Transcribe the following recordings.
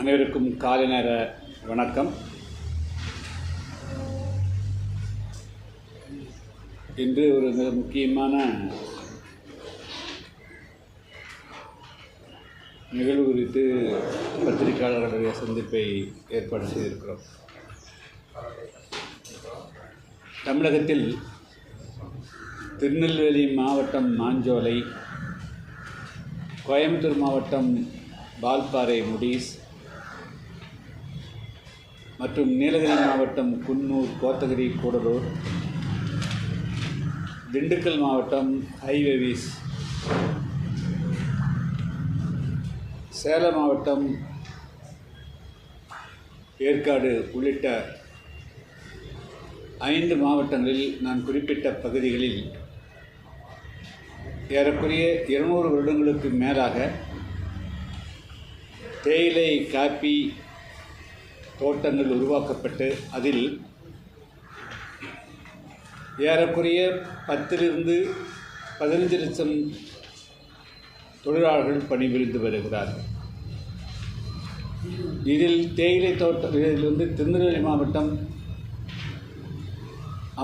அனைவருக்கும் காலை நேர வணக்கம். இன்று ஒரு மிக முக்கியமான நிகழ்வு குறித்து பத்திரிகையாளர்களுடைய சந்திப்பை ஏற்பாடு செய்திருக்கிறோம். தமிழகத்தில் திருநெல்வேலி மாவட்டம் மாஞ்சோலை கோயம்புத்தூர் மாவட்டம் பால்பாறை முடிஸ் மற்றும் நீலகிரி மாவட்டம் குன்னூர் கோத்தகிரி கூடலூர் திண்டுக்கல் மாவட்டம் ஹைவேவிஸ் சேலம் மாவட்டம் ஏற்காடு உள்ளிட்ட ஐந்து மாவட்டங்களில் நான் குறிப்பிட்ட பகுதிகளில் ஏறக்குறைய இருநூறு வருடங்களுக்கு மேலாக தேயிலை காப்பி தோட்டங்கள் உருவாக்கப்பட்டு அதில் ஏறக்குறைய பத்திலிருந்து பதினஞ்சு லட்சம் தொழிலாளர்கள் பணிபுரிந்து வருகிறார்கள். இதில் தேயிலை தோட்டம் இதில் திருநெல்வேலி மாவட்டம்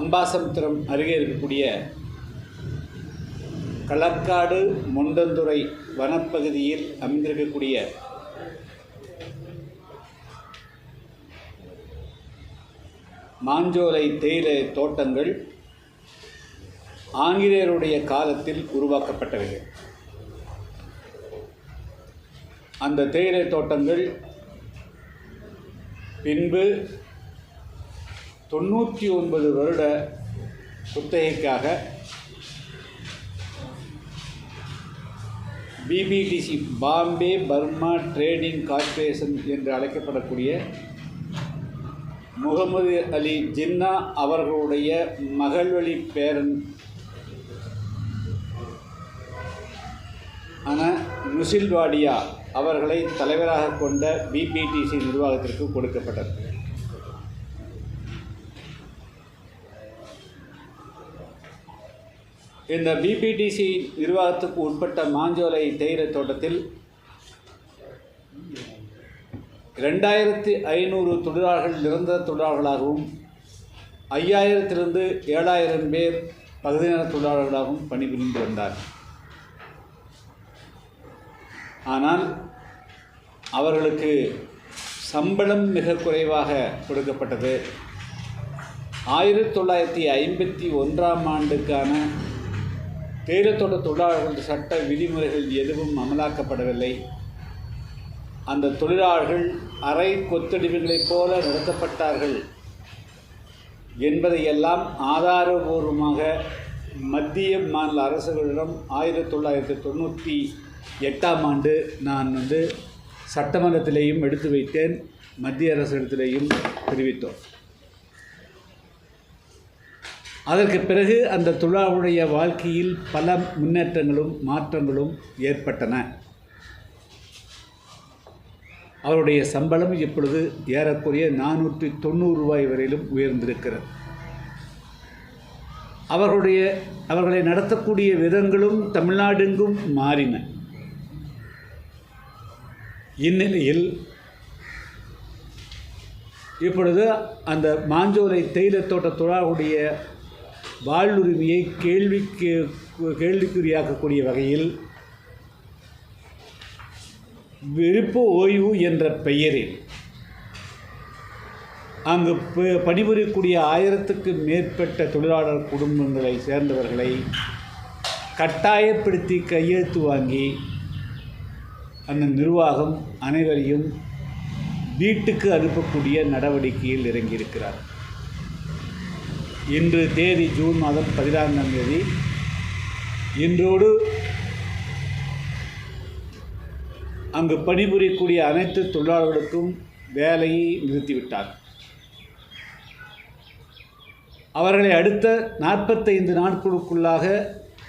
அம்பாசமுத்திரம் அருகே இருக்கக்கூடிய களக்காடு முண்டந்துறை வனப்பகுதியில் அமைந்திருக்கக்கூடிய மாஞ்சோலை தேயிலை தோட்டங்கள் ஆங்கிலேயருடைய காலத்தில் உருவாக்கப்பட்டவை அந்த தேயிலை தோட்டங்கள் பின்பு தொண்ணூற்றி ஒன்பது வருட குத்தகைக்காக BBTC Bombay Burma trading corporation என்று அழைக்கப்படக்கூடிய முகமது அலி ஜின்னா அவர்களுடைய மகள்வழி பேரன் ஆன நுசில்வாடியா அவர்களை தலைவராக கொண்ட பிபிடிசி நிர்வாகத்திற்கு கொடுக்கப்பட்டது. இந்த பிபிடிசி நிர்வாகத்துக்கு உட்பட்ட மாஞ்சோலை தேயிலை தோட்டத்தில் ரெண்டாயிரத்தி ஐநூறு தொழிலாளர்கள் நிரந்தர தொழிலாளர்களாகவும் ஐயாயிரத்திலிருந்து ஏழாயிரம் பேர் பகுதி நேர தொழிலாளர்களாகவும் பணிபுரிந்து வந்தார். ஆனால் அவர்களுக்கு சம்பளம் மிக குறைவாக கொடுக்கப்பட்டது. ஆயிரத்தி தொள்ளாயிரத்தி ஐம்பத்தி ஒன்றாம் ஆண்டுக்கான தேயிலத்தோட்ட தொழிலாளர்கள் சட்ட விதிமுறைகள் எதுவும் அமலாக்கப்படவில்லை. அந்த தொழிலாளர்கள் அரை கொத்தடிவுகளைப் போல நடத்தப்பட்டார்கள் என்பதையெல்லாம் ஆதாரபூர்வமாக மத்திய மாநில அரசுகளிடம் ஆயிரத்தி தொள்ளாயிரத்தி தொண்ணூற்றி எட்டாம் ஆண்டு நான் வந்து சட்டமன்றத்திலேயும் எடுத்து வைத்தேன் மத்திய அரசிடத்திலேயும் தெரிவித்தோம். அதற்கு பிறகு அந்த தொழிலாளருடைய வாழ்க்கையில் பல முன்னேற்றங்களும் மாற்றங்களும் ஏற்பட்டன. அவருடைய சம்பளம் இப்பொழுது ஏறக்குறைய நானூற்றி தொண்ணூறு ரூபாய் வரையிலும் உயர்ந்திருக்கிறது. அவர்களுடைய அவர்களை நடத்தக்கூடிய விதங்களும் தமிழ்நாடெங்கும் மாறின. இந்நிலையில் இப்பொழுது அந்த மாஞ்சோலை தேயிலை தோட்ட தொழாவுடைய வாழ்வுரிமையை கேள்விக்கு கேள்விக்குறியாக்கக்கூடிய வகையில் விருப்ப ஓய்வு என்ற பெயரில். அங்கு ப- பணிபுரியக்கூடிய ஆயிரத்துக்கு மேற்பட்ட தொழிலாளர் குடும்பங்களை சேர்ந்தவர்களை கட்டாயப்படுத்தி கையெழுத்து வாங்கி அந்த நிர்வாகம் அனைவரையும் வீட்டுக்கு அனுப்பக்கூடிய நடவடிக்கையில் இறங்கியிருக்கிறார். இன்று தேதி ஜூன் மாதம் பதினான்காம் தேதி இன்றோடு அங்கு பணிபுரியக்கூடிய அனைத்து தொழிலாளர்களுக்கும் வேலையை நிறுத்திவிட்டார். அவர்களை அடுத்த நாற்பத்தைந்து நாட்களுக்குள்ளாக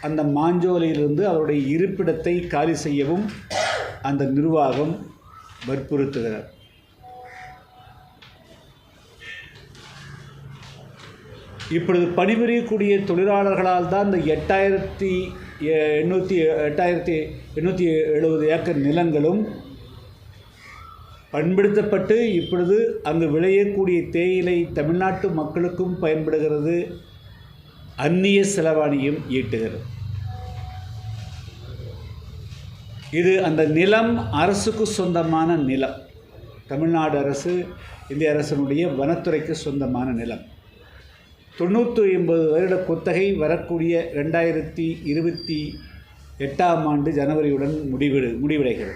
அந்த மாஞ்சோலையிலிருந்து அவருடைய இருப்பிடத்தை காலி செய்யவும் அந்த நிர்வாகம் வற்புறுத்துகிறார் இப்பொழுது பணிபுரியக்கூடிய தொழிலாளர்களால் தான் இந்த எட்டாயிரத்தி எண்ணூற்றி எட்டாயிரத்தி எண்ணூற்றி எழுபது ஏக்கர் நிலங்களும் பண்படுத்தப்பட்டு இப்பொழுது அங்கு விளையக்கூடிய தேயிலை தமிழ்நாட்டு மக்களுக்கும் பயன்படுகிறது. அந்நிய செலவாணியும் ஈட்டுகிறது. இது அந்த நிலம் அரசுக்கு சொந்தமான நிலம். தமிழ்நாடு அரசு இந்திய அரசினுடைய வனத்துறைக்கு சொந்தமான நிலம். தொண்ணூற்றி ஒன்பது வருட குத்தகை வரக்கூடிய ரெண்டாயிரத்தி இருபத்தி எட்டாம் ஆண்டு ஜனவரியுடன் முடிவிடு முடிவடைகிறது.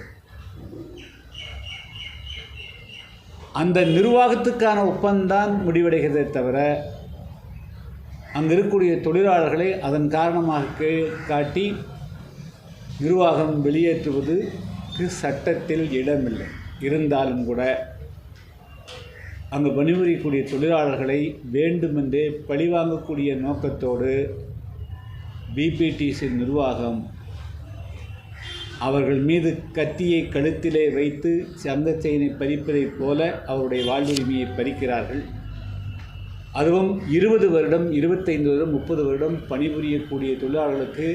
அந்த நிர்வாகத்துக்கான ஒப்பந்தான் முடிவடைகிறதே தவிர அங்கு இருக்கக்கூடிய தொழிலாளர்களை அதன் காரணமாக கே- காட்டி நிர்வாகம் வெளியேற்றுவதற்கு சட்டத்தில் இடமில்லை. இருந்தாலும் கூட அங்கு பணிபுரியக்கூடிய தொழிலாளர்களை வேண்டுமென்றே பழிவாங்கக்கூடிய நோக்கத்தோடு பிபிடிசி நிர்வாகம் அவர்கள் மீது கத்தியை கழுத்திலே வைத்து சங்கச் செயினை பறிப்பதைப் போல அவருடைய வாழ்வுரிமையை பறிக்கிறார்கள். அதுவும் இருபது வருடம் இருபத்தைந்து வருடம் முப்பது வருடம் பணிபுரியக்கூடிய தொழிலாளர்களுக்கு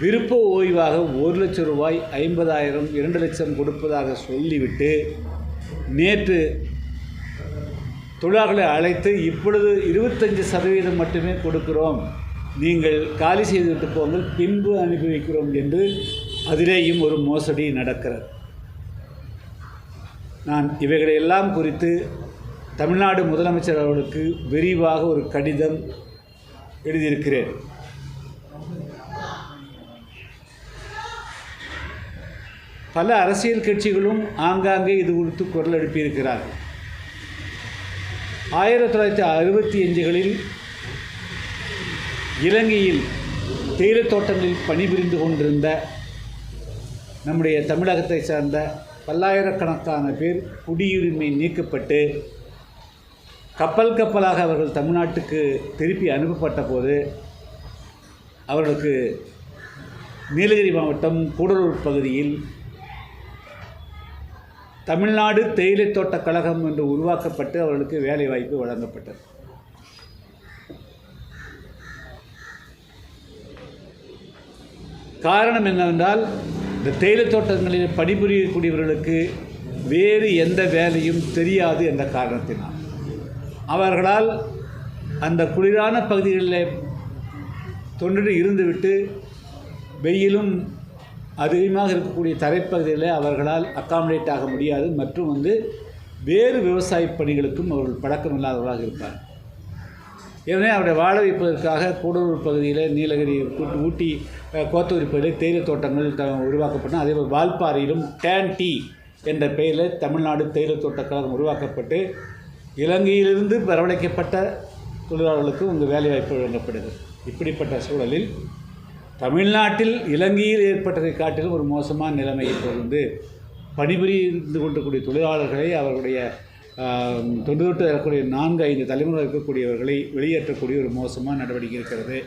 விருப்ப ஓய்வாக ஒரு லட்சம் ரூபாய் ஐம்பதாயிரம் இரண்டு லட்சம் கொடுப்பதாக சொல்லிவிட்டு நேற்று தொழிலாளர்களை அழைத்து இப்பொழுது இருபத்தஞ்சு சதவீதம் மட்டுமே கொடுக்கிறோம். நீங்கள் காலி செய்துவிட்டு போங்கள் பின்பு அனுப்பி வைக்கிறோம் என்று அதிலேயும் ஒரு மோசடி நடக்கிறது. நான் இவைகளையெல்லாம் குறித்து தமிழ்நாடு முதலமைச்சர் அவர்களுக்கு விரிவாக ஒரு கடிதம் எழுதியிருக்கிறேன். பல அரசியல் கட்சிகளும் ஆங்காங்கே இது குறித்து குரல் எழுப்பியிருக்கிறார்கள். ஆயிரத்தி தொள்ளாயிரத்தி அறுபத்தி அஞ்சுகளில் இலங்கையில் தேயிலைத் தோட்டங்களில் பணிபுரிந்து கொண்டிருந்த நம்முடைய தமிழகத்தை சார்ந்த பல்லாயிரக்கணக்கான பேர் குடியுரிமை நீக்கப்பட்டு கப்பல் கப்பலாக அவர்கள் தமிழ்நாட்டுக்கு திருப்பி அனுப்பப்பட்ட போது அவர்களுக்கு நீலகிரி மாவட்டம் கூடலூர் பகுதியில் தமிழ்நாடு தேயிலை தோட்டக் கழகம் என்று உருவாக்கப்பட்டு அவர்களுக்கு வேலைவாய்ப்பு வழங்கப்பட்டது. காரணம் என்னவென்றால் இந்த தேயிலை தோட்டங்களில் பணிபுரியக்கூடியவர்களுக்கு வேறு எந்த வேலையும் தெரியாது என்ற காரணத்தினால். அவர்களால் அந்த குளிரான பகுதிகளில் தொன்று இருந்துவிட்டு வெயிலும் அதிகமாக இருக்கக்கூடிய தரைப்பகுதிகளில் அவர்களால் அக்காமடேட் ஆக முடியாது. மற்றும் வந்து வேறு விவசாய பணிகளுக்கும் அவர்கள் பழக்கம் இல்லாதவர்களாக இருப்பார் எனவே அவருடைய வாழ வைப்பதற்காக கூடலூர் பகுதியில் நீலகிரி ஊட்டி- ஊட்டி கோத்தகிரி பகுதியில் தேயிலை தோட்டங்கள் த உருவாக்கப்பட்டன அதேபோல் வால்பாறையிலும் டேன் டீ என்ற பெயரில் தமிழ்நாடு தேயிலை தோட்ட கழகம் உருவாக்கப்பட்டு இலங்கையிலிருந்து வரவழைக்கப்பட்ட தொழிலாளர்களுக்கு இங்கு வேலைவாய்ப்பு வழங்கப்படுது இப்படிப்பட்ட சூழலில் தமிழ்நாட்டில் இலங்கையில் ஏற்பட்டதை காட்டிலும் ஒரு மோசமான நிலைமை இப்போது பணிபுரிந்து கொண்டிருக்கக்கூடிய தொழிலாளர்களை அவர்களுடைய ஆஹ், தொன்று தொட்டு வரக்கூடிய நான்கு ஐந்து தலைமுறை இருக்கக்கூடியவர்களை வெளியேற்றக்கூடிய ஒரு மோசமான நடவடிக்கை இருக்கிறது.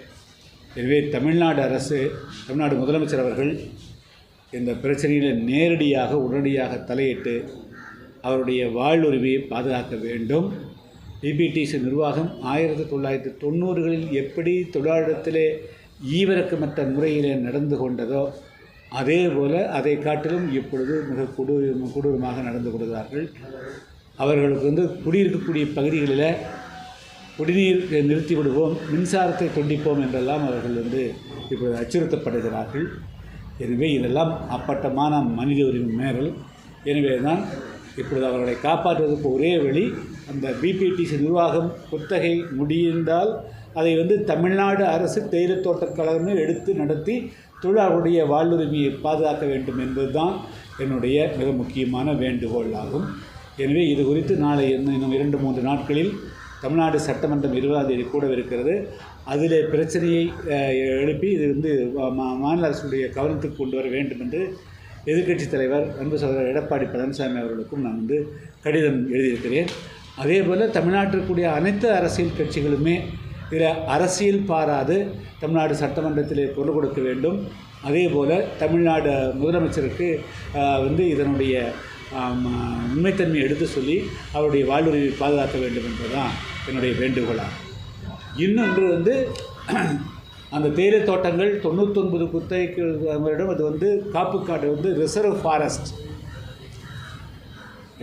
எனவே தமிழ்நாடு அரசு தமிழ்நாடு முதலமைச்சர் அவர்கள் இந்த பிரச்சனையில் நேரடியாக உடனடியாக தலையிட்டு அவருடைய வாழ்வுரிமையை பாதுகாக்க வேண்டும். பிபிடிசி நிர்வாகம் ஆயிரத்தி தொள்ளாயிரத்தி தொண்ணூறுகளில் எப்படி தொழிலாளத்திலே ஈவிரக்கமற்ற முறையிலே நடந்து கொண்டதோ அதே போல் அதை காட்டிலும் இப்பொழுது மிக கொடூர கொடூரமாக நடந்து கொள்கிறார்கள். அவர்களுக்கு வந்து குடியிருக்கக்கூடிய பகுதிகளில் குடிநீர் நிறுத்தி விடுவோம் மின்சாரத்தை துண்டிப்போம் என்றெல்லாம் அவர்கள் வந்து இப்பொழுது அச்சுறுத்தப்படுகிறார்கள். எனவே இதெல்லாம் அப்பட்டமான மனித உரிமை மேரல் எனவே தான் இப்பொழுது அவர்களை காப்பாற்றுவதற்கு ஒரே வழி அந்த பிபிடிசி நிர்வாகம் குத்தகை முடிந்தால் அதை வந்து தமிழ்நாடு அரசு தேயிலை தோட்டக் கழகமே எடுத்து நடத்தி தொழிலாளருடைய வாழ்வுரிமையை பாதுகாக்க வேண்டும் என்பதுதான் என்னுடைய மிக முக்கியமான வேண்டுகோள் ஆகும் எனவே இது குறித்து நாளை இன்னும் இன்னும் இரண்டு மூன்று நாட்களில் தமிழ்நாடு சட்டமன்றம் இருபதாம் தேதி கூடவிருக்கிறது. அதில் பிரச்சனையை எழுப்பி இது வந்து மா- மாநில அரசுடைய கவனத்துக்கு கொண்டு வர வேண்டும் என்று எதிர்க்கட்சித் தலைவர் அன்பு சகோதரர் எடப்பாடி பழனிசாமி அவர்களுக்கும் நான் வந்து கடிதம் எழுதியிருக்கிறேன். அதே போல் தமிழ்நாட்டிற்குரிய அனைத்து அரசியல் கட்சிகளுமே இதில் அரசியல் பாராது தமிழ்நாடு சட்டமன்றத்திலே குரல் கொடுக்க வேண்டும். அதே போல் தமிழ்நாடு முதலமைச்சருக்கு வந்து இதனுடைய உண்மைத்தன்மையை எடுத்து சொல்லி அவருடைய வாழ்வுரிமை பாதுகாக்க வேண்டும் என்பதுதான் என்னுடைய வேண்டுகோளாகும். இன்னொன்று வந்து அந்த தேயிலை தோட்டங்கள் தொண்ணூத்தொன்பது குத்தகைக்கு அது வந்து காப்புக்காடு வந்து ரிசர்வ் ஃபாரஸ்ட்.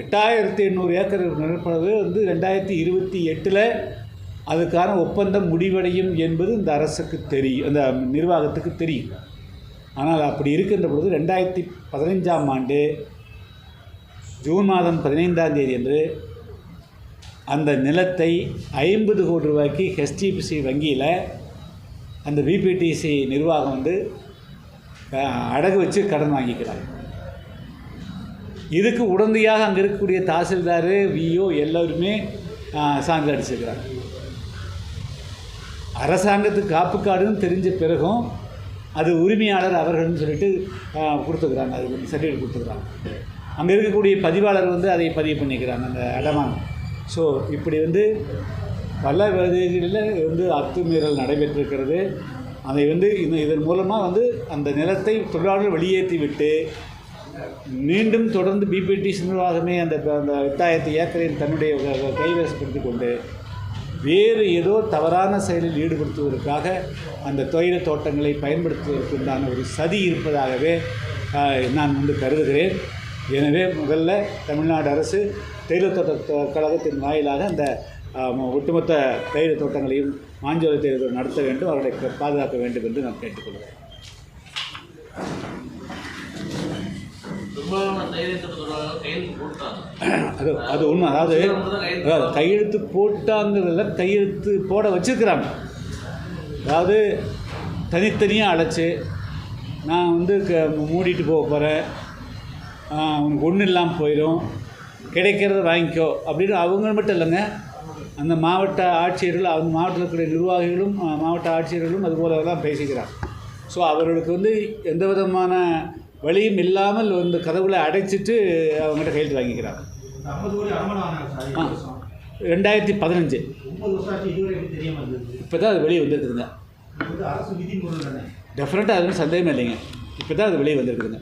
எட்டாயிரத்தி எண்ணூறு ஏக்கர் நிலப்பரப்பு வந்து ரெண்டாயிரத்தி இருபத்தி எட்டில் அதுக்கான ஒப்பந்தம் முடிவடையும் என்பது இந்த அரசுக்கு தெரியும் அந்த நிர்வாகத்துக்கு தெரியும். ஆனால் அப்படி இருக்கின்ற பொழுது ரெண்டாயிரத்தி பதினைஞ்சாம் ஆண்டு ஜூன் மாதம் பதினைந்தாம் தேதி அன்று அந்த நிலத்தை ஐம்பது கோடி ரூபாய்க்கு ஹெச்டிபிசி வங்கியில் அந்த பிபிடிசி நிர்வாகம் வந்து அடகு வச்சு கடன் வாங்கிக்கிறாங்க. இதுக்கு உடந்தையாக அங்கே இருக்கக்கூடிய தாசில்தார் விஓ எல்லோருமே சான்று அடிச்சிருக்கிறாங்க. அரசாங்கத்துக்கு காப்புக்காடுன்னு தெரிஞ்ச பிறகும் அது உரிமையாளர் அவர்கள்னு சொல்லிட்டு கொடுத்துக்கிறாங்க. அது சர்டிஃபிகேட் கொடுத்துக்கிறாங்க. அங்கே இருக்கக்கூடிய பதிவாளர் வந்து அதை பதிவு பண்ணிக்கிறாங்க அந்த அடமானம். ஸோ இப்படி வந்து பல வகைகளில் வந்து அத்துமீறல் நடைபெற்றிருக்கிறது. அதை வந்து இந்த இதன் மூலமாக வந்து அந்த நிலத்தை தொழிலாளர்கள் வெளியேற்றி விட்டு மீண்டும் தொடர்ந்து பிபிடி நிர்வாகமே அந்த அந்த எட்டாயிரத்து ஏக்கரின் தன்னுடைய கைவசப்படுத்தி கொண்டு வேறு ஏதோ தவறான செயலில் ஈடுபடுத்துவதற்காக அந்த தொழில தோட்டங்களை பயன்படுத்துவதற்குண்டான ஒரு சதி இருப்பதாகவே நான் வந்து கருதுகிறேன். எனவே முதல்ல தமிழ்நாடு அரசு தேயிலை தோட்ட கழகத்தின் வாயிலாக அந்த ஒட்டுமொத்த தேயிலை தோட்டங்களையும் மாஞ்சோலை தேயிலை நடத்த வேண்டும் அவர்களை பாதுகாக்க வேண்டும் என்று நான் கேட்டுக்கொள்கிறேன். அது அது உண்மை. அதாவது அதாவது கையெழுத்து போட்டாங்கிறதுல கையெழுத்து போட வச்சிருக்கிறாங்க. அதாவது தனித்தனியாக அழைச்சி நான் வந்து க மூடிட்டு போக போகிறேன் உனக்கு ஒன்றும் இல்லாமல் போயிடும் கிடைக்கிறத வாங்கிக்கோ. அப்படின்னு அவங்க மட்டும் இல்லைங்க. அந்த மாவட்ட ஆட்சியர்கள் அந்த மாவட்டத்தில் இருக்கிற நிர்வாகிகளும் மாவட்ட ஆட்சியர்களும் அதுபோல தான் பேசிக்கிறாங்க. ஸோ அவர்களுக்கு வந்து எந்த விதமான வழியும் இல்லாமல் வந்து கதவுகளை அடைச்சிட்டு அவங்ககிட்ட கையெழுத்து வாங்கிக்கிறாங்க. ஆ. ரெண்டாயிரத்தி பதினஞ்சு. இப்போ தான் அது வெளியே வந்திருக்குதுங்க. டெஃபினட்டாக அது ஒண்ணும் சந்தேகமே இல்லைங்க. இப்போ தான் அது வெளியே வந்திருக்குதுங்க.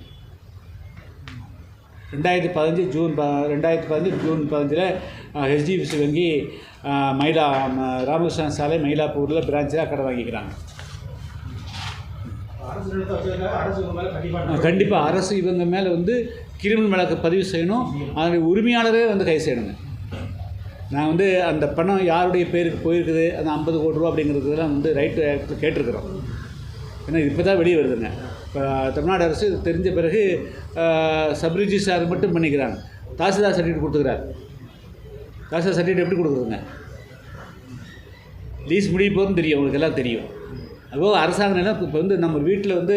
ரெண்டாயிரத்தி பதினஞ்சு ஜூன் ப ரெண்டாயிரத்தி பதினஞ்சு ஜூன் பதினஞ்சில் ஹெச்டிஎஃப்சி வங்கி மயிலா ராமகிருஷ்ணன் சாலை மயிலாப்பூரில் பிரான்ச்சில் கடை வாங்கிக்கிறாங்க அரசு நிலத்தை வச்சிருக்காங்க அரசு உங்க மேலே கண்டிப்பாக அரசு இவங்க மேலே வந்து கிரிமினல் வழக்கு பதிவு செய்யணும். அதனுடைய உரிமையாளரே வந்து கை செய்யணுங்க. நான் வந்து அந்த பணம் யாருடைய பேருக்கு போயிருக்குது அந்த ஐம்பது கோடி ரூபா அப்படிங்கிறதுலாம் வந்து ரைட்டு கேட்டிருக்கிறோம். ஏன்னா இப்போ தான் வெளியே வருதுங்க. இப்போ தமிழ்நாடு அரசு தெரிஞ்ச பிறகு சப்ரிஜி சார் மட்டும் பண்ணிக்கிறாங்க. தாசில்தார் சர்டிஃபிகேட் கொடுத்துக்கிறார். தாசில்தார் சர்டிஃபிகேட் எப்படி கொடுக்குறதுங்க? லீஸ் முடிய போதும் தெரியும் உங்களுக்கு எல்லாம் தெரியும். அதுபோக அரசாங்க நிலம் இப்போ வந்து நம்ம வீட்டில் வந்து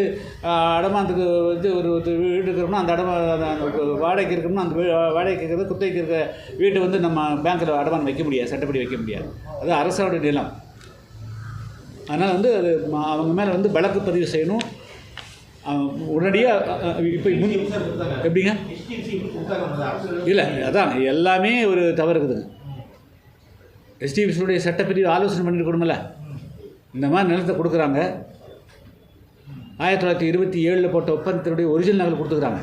அடமானத்துக்கு வந்து ஒரு ஒரு வீடு இருக்கிறோம்னா அந்த அடமா அந்த அந்த வாடகைக்கு இருக்கோம்னா அந்த வீ- வாடகைக்கு இருக்கிறது குத்தகைக்கு இருக்கிற வீட்டை வந்து நம்ம பேங்க்கில் அடமானம் வைக்க முடியாது சட்டப்படி வைக்க முடியாது. அது அரசோட நிலம். அதனால் வந்து அது அவங்க மேலே வந்து வழக்கு பதிவு செய்யணும். உடனடியாக இப்போ எப்படிங்க? இல்லை அதான் எல்லாமே ஒரு தவறு இருக்குதுங்க. எஸ்டிபிசியுடைய சட்டப்பிரிவு ஆலோசனை பண்ணிருக்கணுமில்ல இந்த மாதிரி நிலத்தை கொடுக்குறாங்க. ஆயிரத்தி தொள்ளாயிரத்தி இருபத்தி ஏழில் போட்ட ஒப்பந்தத்தினுடைய ஒரிஜினல் நகல் கொடுத்துக்கிறாங்க.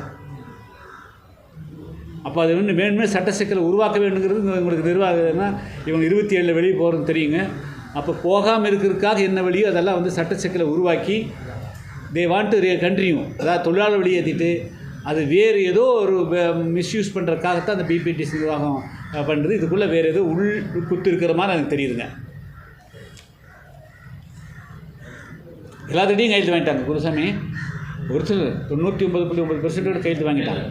அப்போ அது வந்து மேன்மே சட்ட சிக்கலை உருவாக்க வேண்டுங்கிறது உங்களுக்கு நிர்வாகம்னா இவங்க இருபத்தி ஏழில் வெளியே போகிறது தெரியுங்க. அப்போ போகாமல் இருக்கிறதுக்காக என்ன வழியோ அதெல்லாம் வந்து சட்ட சிக்கலை உருவாக்கி தே வாண்ட் டு கண்டினியூ அதாவது தொழிலாளர் வெளியேற்றிட்டு அது வேறு ஏதோ ஒரு மிஸ்யூஸ் பண்ணுறதுக்காகத்தான் அந்த பிபிடிசி நிர்வாகம் பண்ணுறது இதுக்குள்ளே வேறு ஏதோ உள் குத்து இருக்கிற மாதிரி எனக்கு தெரியுதுங்க. எல்லாத்திட்டையும் கையெழுத்து வாங்கிட்டாங்க குருசாமி. ஒரு சில தொண்ணூற்றி ஒம்பது புள்ளி ஒம்பது பெர்சன்டோட கையெழுத்து வாங்கிட்டாங்க.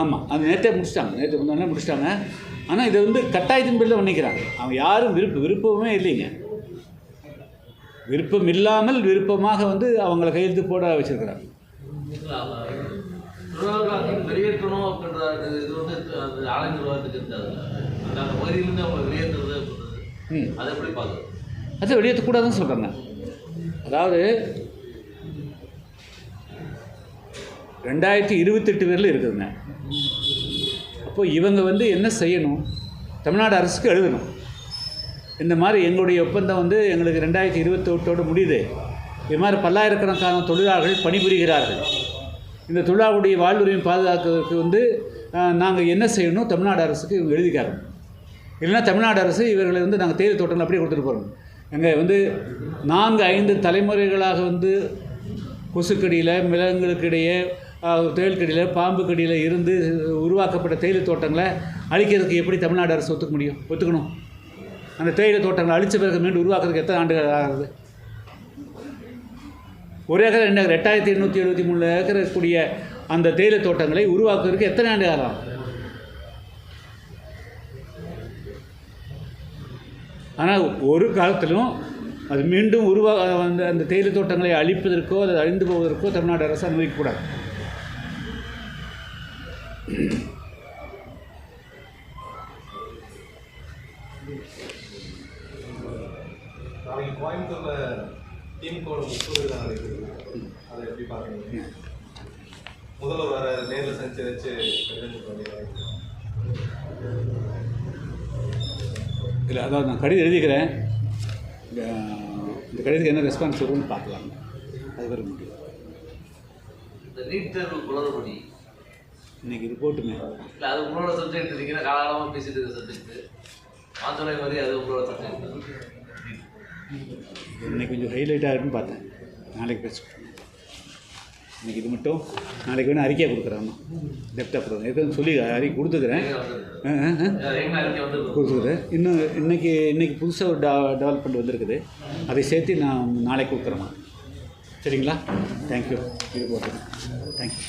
ஆமாம் அது நேற்றே முடிச்சிட்டாங்க நேற்று முந்தானே முடிச்சிட்டாங்க. ஆனால் இதை வந்து கட்டாயத்தின் பேரில் பண்ணிக்கிறாங்க. அவங்க யாரும் விருப்ப விருப்பமே இல்லைங்க. விருப்பம் இல்லாமல் விருப்பமாக வந்து அவங்கள கையெழுத்து போட வச்சிருக்கிறாங்க. அதை வெளியேற்றக்கூடாதுன்னு சொல்கிறாங்க அதாவது ரெண்டாயிரத்தி இருபத்தெட்டு பேரில் இருக்குதுங்க. அப்போ இவங்க வந்து என்ன செய்யணும்? தமிழ்நாடு அரசுக்கு எழுதணும். இந்த மாதிரி எங்களுடைய ஒப்பந்தம் வந்து எங்களுக்கு ரெண்டாயிரத்தி இருபத்தெட்டோடு முடியுது. இது மாதிரி பல்லாயிரக்கணக்கான தொழிலாளர்கள் பணிபுரிகிறார்கள். இந்த தொழிலாளர்களுடைய வாழ்வுரிமை பாதுகாக்கிறதுக்கு வந்து நாங்கள் என்ன செய்யணும்? தமிழ்நாடு அரசுக்கு எழுதிக்காரணும் இல்லைன்னா தமிழ்நாடு அரசு இவர்களை வந்து நாங்கள் தேயிலை தோட்டங்கள் அப்படியே கொடுத்துட்டு போகிறோம் எங்கள் வந்து நான்கு ஐந்து தலைமுறைகளாக வந்து கொசுக்கடியில் மிளகுகளுக்கு இடையே பாம்புக்கடியில் பாம்பு கடியில் இருந்து உருவாக்கப்பட்ட தேயிலை தோட்டங்களை அழிக்கிறதுக்கு எப்படி தமிழ்நாடு அரசு ஒத்துக்க முடியும்? ஒத்துக்கணும். அந்த தேயிலை தோட்டங்களை அழிச்ச பிறகு மீண்டும் உருவாக்குறதுக்கு எத்தனை ஆண்டுகள் ஆகுது? ஒரு ஏக்கர் ரெண்டு ஏக்கர் எட்டாயிரத்தி எண்ணூற்றி எழுபத்தி மூணு ஏக்கர் இருக்கக்கூடிய அந்த தேயிலை தோட்டங்களை உருவாக்குறதுக்கு எத்தனை ஆண்டு ஆகும்? ஆனால் ஒரு காலத்திலும் அது மீண்டும் உருவா அந்த அந்த தேயிலை தோட்டங்களை அழிப்பதற்கோ அல்லது அழிந்து போவதற்கோ தமிழ்நாடு அரசு அனுமதிக்கக்கூடாது. கோயம்புத்தூர்ல அதை எப்படி முதல்வர் வர நேரில் சந்திச்சு வச்சு இல்லை அதாவது நான் கடிதம் எழுதிக்கிறேன். இந்த இந்த கடிதத்துக்கு என்ன ரெஸ்பான்ஸ் வரும்னு பார்க்கலாம். அது வர முடியும். இன்னைக்கு போட்டுமே. இல்லை அது உங்களோட சப்ஜெக்ட் இருக்கீங்கன்னா காலகாலமாக பேசிட்டு இருக்க சப்ஜெக்ட் மாத்துறை மாதிரி அது உங்களோட சப்ஜெக்ட் இன்னைக்கு கொஞ்சம் ஹைலைட்டாக இருக்குன்னு பார்த்தேன். நாளைக்கு பேசுகிறேன் இன்னைக்கு இது மட்டும் நாளைக்கு வேணும் அறிக்கையை கொடுக்குறேன் டெப்த்தாக கொடுக்குறேன் சொல்லி அறிக்கை கொடுத்துக்கிறேன். ஆ கொடுத்துருக்குது. இன்னும் இன்றைக்கி இன்றைக்கி புதுசாக ஒரு டெவலப்மெண்ட் வந்திருக்குது. அதை சேர்த்து நான் நாளைக்கு கொடுக்குறேம்மா. சரிங்களா? தேங்க்யூ இது போட்டு தேங்க்யூ